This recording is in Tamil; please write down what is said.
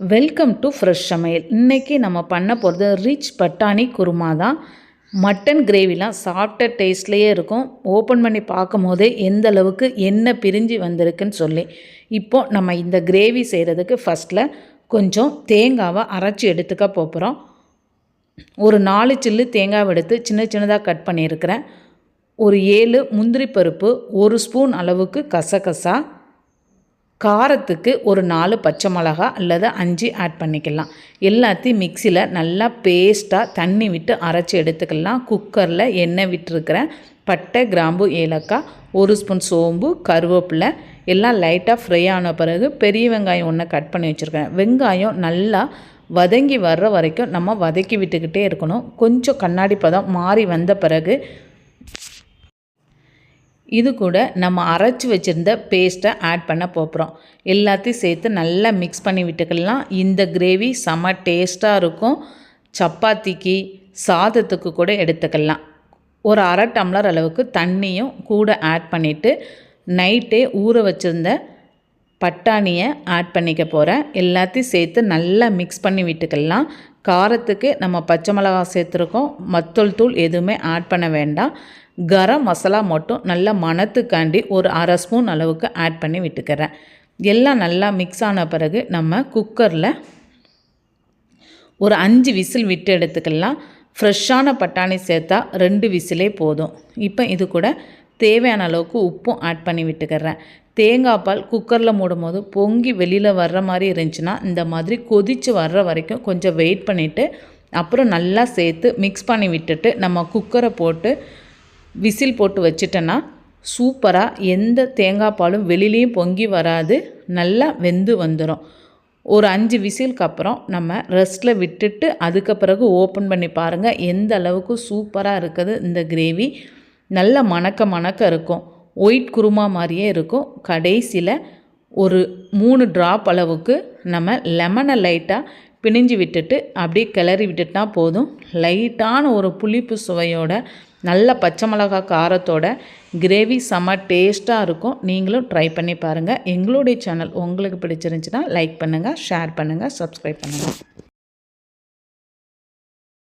வெல்கம் டு ஃப்ரெஷ் சமையல். இன்றைக்கி நம்ம பண்ண போகிறது ரிச் பட்டாணி குருமா தான். மட்டன் கிரேவிலாம் சாப்பிட்ட டேஸ்ட்லேயே இருக்கும். ஓப்பன் பண்ணி பார்க்கும் போதே எந்த அளவுக்கு என்ன பிரிஞ்சு வந்திருக்குன்னு சொல்லி. இப்போது நம்ம இந்த கிரேவி செய்கிறதுக்கு ஃபஸ்ட்டில் கொஞ்சம் தேங்காவை அரைச்சி எடுத்துக்க போகிறோம் ஒரு நாலு சில்லு தேங்காவை எடுத்து சின்ன சின்னதாக கட் பண்ணியிருக்கிறேன். ஒரு ஏழு முந்திரி பருப்பு ஒரு ஸ்பூன் அளவுக்கு கசகசா. காரத்துக்கு ஒரு நாலு பச்சை மிளகா அல்லது அஞ்சு ஆட் பண்ணிக்கலாம். எல்லாத்தையும் மிக்சியில் நல்லா பேஸ்ட்டாக தண்ணி விட்டு அரைச்சி எடுத்துக்கலாம். குக்கரில் எண்ணெய் விட்டுருக்கிறேன். பட்டை கிராம்பு ஏலக்காய் ஒரு ஸ்பூன் சோம்பு கருவேப்பிலை எல்லாம் லைட்டாக ஃப்ரை ஆன பிறகு பெரிய வெங்காயம் ஒன்று கட் பண்ணி வச்சுருக்கேன் வெங்காயம் நல்லா வதங்கி வர்ற வரைக்கும் நம்ம வதக்கி விட்டுக்கிட்டே இருக்கணும். கொஞ்சம் கண்ணாடி பதம் மாறி வந்த பிறகு இது கூட நம்ம அரைச்சி வச்சுருந்த பேஸ்ட்டை ஆட் பண்ண போகிறோம் எல்லாத்தையும் சேர்த்து நல்லா மிக்ஸ் பண்ணி விட்டுக்கலாம். இந்த கிரேவி செம டேஸ்ட்டாக இருக்கும். சப்பாத்திக்கு சாதத்துக்கு கூட எடுத்துக்கலாம். ஒரு அரை டம்ளர் அளவுக்கு தண்ணியும் கூட ஆட் பண்ணிவிட்டு நைட்டே ஊற வச்சுருந்த பட்டாணியை ஆட் பண்ணிக்க போகிறேன் எல்லாத்தையும் சேர்த்து நல்லா மிக்ஸ் பண்ணி விட்டுக்கலாம். காரத்துக்கு நம்ம பச்சை மிளகா சேர்த்துருக்கோம். மத்தள் தூள் எதுவுமே ஆட் பண்ண வேண்டாம். கரம் மசாலா மட்டும் நல்லா மணத்துக்காண்டி ஒரு அரை ஸ்பூன் அளவுக்கு ஆட் பண்ணி விட்டுக்கிறேன். எல்லாம் நல்லா மிக்ஸ் ஆன பிறகு நம்ம குக்கரில் ஒரு அஞ்சு விசில் விட்டு எடுத்துக்கலாம். ஃப்ரெஷ்ஷான பட்டாணி சேர்த்தா ரெண்டு விசிலே போதும். இப்போ இது கூட தேவையான அளவுக்கு உப்பும் ஆட் பண்ணி விட்டுக்கிறேன். தேங்காய் பால் குக்கரில் மூடும் போது பொங்கி வெளியில் வர்ற மாதிரி இருந்துச்சுன்னா இந்த மாதிரி கொதித்து வர்ற வரைக்கும் கொஞ்சம் வெயிட் பண்ணிவிட்டு அப்புறம் நல்லா சேர்த்து மிக்ஸ் பண்ணி விட்டுட்டு நம்ம குக்கரை போட்டு விசில் போட்டு வச்சிட்டோன்னா சூப்பராக எந்த தேங்காய் பாலும் வெளிலேயும் பொங்கி வராது நல்லா வெந்து வந்துடும் ஒரு அஞ்சு விசிலுக்கு அப்புறம் நம்ம ரெஸ்ட்டில் விட்டுட்டு அதுக்கு பிறகு ஓப்பன் பண்ணி பாருங்கள் எந்த அளவுக்கு சூப்பராக இருக்குது இந்த கிரேவி நல்ல மணக்க மணக்க இருக்கும். ஒயிட் குருமா மாதிரியே இருக்கும். கடைசியில் ஒரு மூணு ட்ராப் அளவுக்கு நம்ம லெமனை லைட்டாக பிணிஞ்சு விட்டுட்டு அப்படியே கிளறி விட்டுட்டா போதும். லைட்டான ஒரு புளிப்பு சுவையோட நல்ல பச்சை மிளகா காரத்தோட கிரேவி செம்ம டேஸ்ட்டாக இருக்கும். நீங்களும் ட்ரை பண்ணி பாருங்கள் எங்களுடைய சேனல் உங்களுக்கு பிடிச்சிருந்துச்சுன்னா லைக் பண்ணுங்கள் ஷேர் பண்ணுங்கள் சப்ஸ்கிரைப் பண்ணுங்கள்